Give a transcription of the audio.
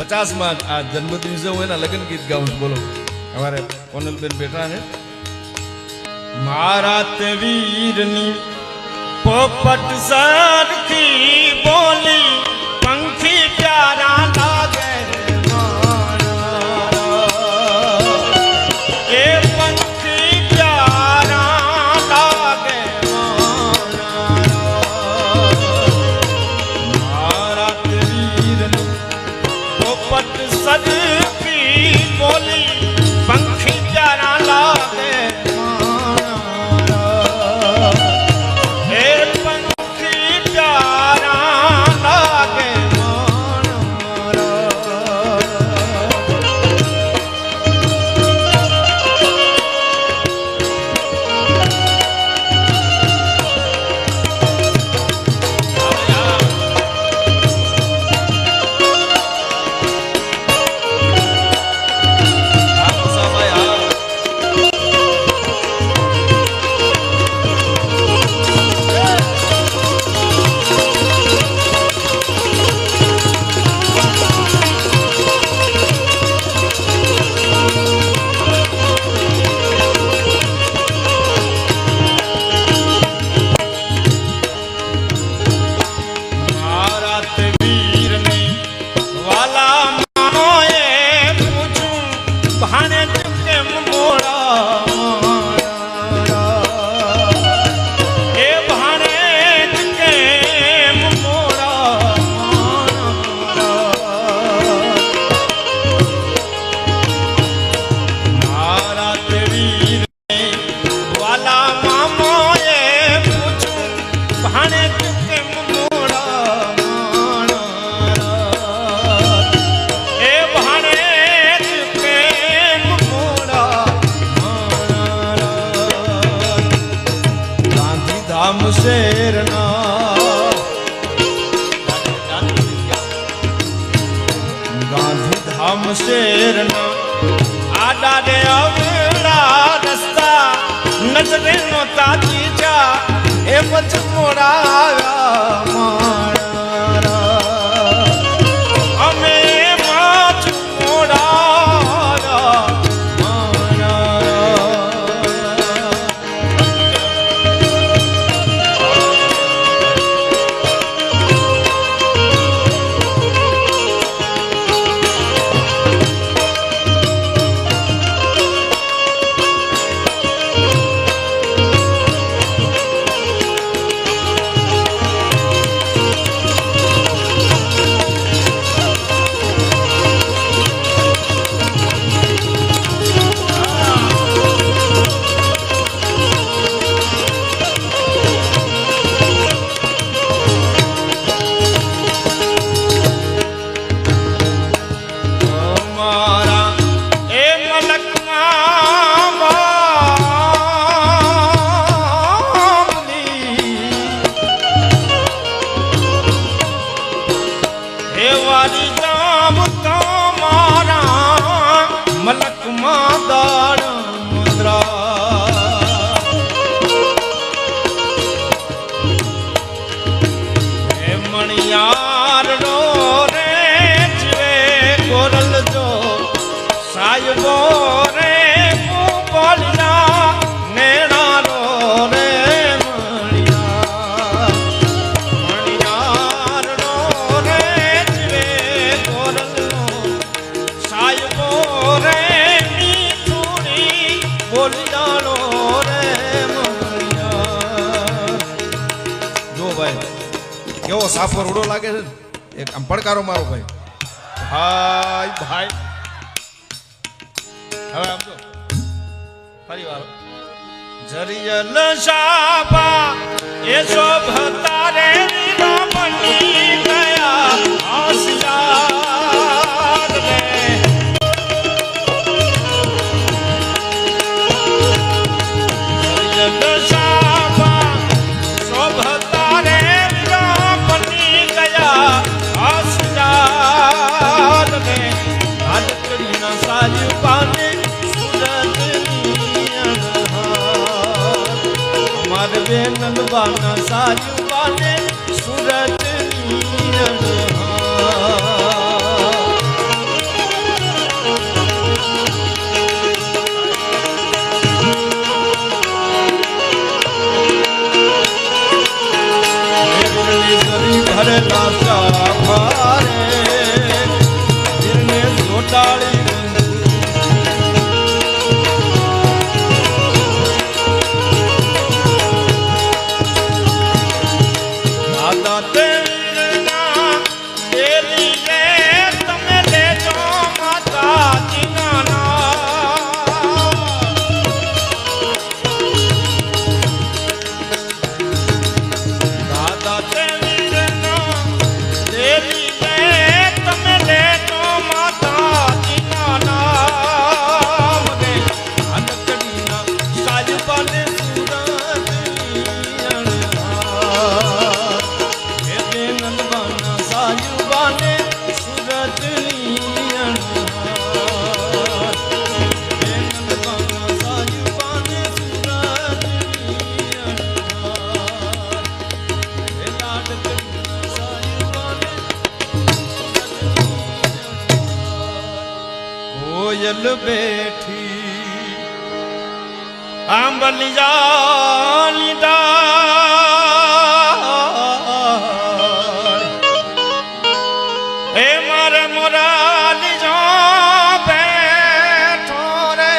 પચાસમાં આ જન્મદિવસે હું એના લગ્ન ગીત ગાઉં બોલો. અમારે કોનલબેન બેઠા છે. મારા તે વીરની પોપટ સરખી શેરના ગાંધીધામ શેરના આડા રે અવેડા રસ્તા નજરે નો તાજી જા એ પછી મોડા આવ્યા મારા એ મલકમાં. હે વારી જામ તમારા મલકમાં દાડ કેવો સાફર ઉડો લાગે છે ને? એક આમ પડકારો મારો ભાઈ. હાય ભાઈ. હવે આમ તો ફરી વાર. જરિયલ શાબા એ શોભતા રે રામની જુવાના સાજુવાને સુરત ભરતા ભારે. જોટાળી જલ બેઠી આંબલિયા લીધા એ મારે મોરાલી જો બેઠો રે